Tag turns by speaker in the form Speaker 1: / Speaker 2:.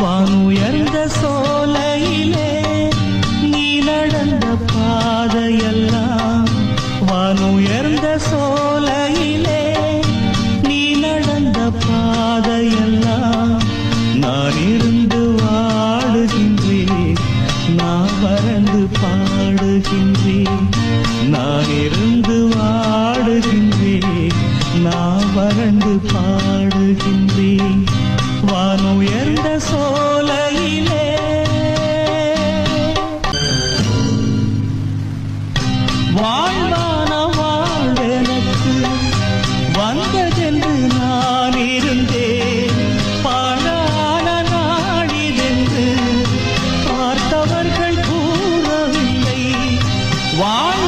Speaker 1: வானுயர்ந்த சோலையிலே நீ நடந்த பாதையெல்லாம். வானுயர்ந்த சோலையிலே நீ நடந்த பாதையெல்லாம். நான் இருந்து வாடுகின்றேன் நான் வறந்து பாடுகின்றேன். நான் இருந்து வாடுகின்றேன் நான் வறண்டு பாடுகின்றேன். உயர்ந்த சோலையிலே வாழ்வான வாழ்வெனக்கு வந்ததென்று நான் இருந்தேன். பாழான நாடிதென்று பார்த்தவர்கள் கூறவில்லை. வாழ்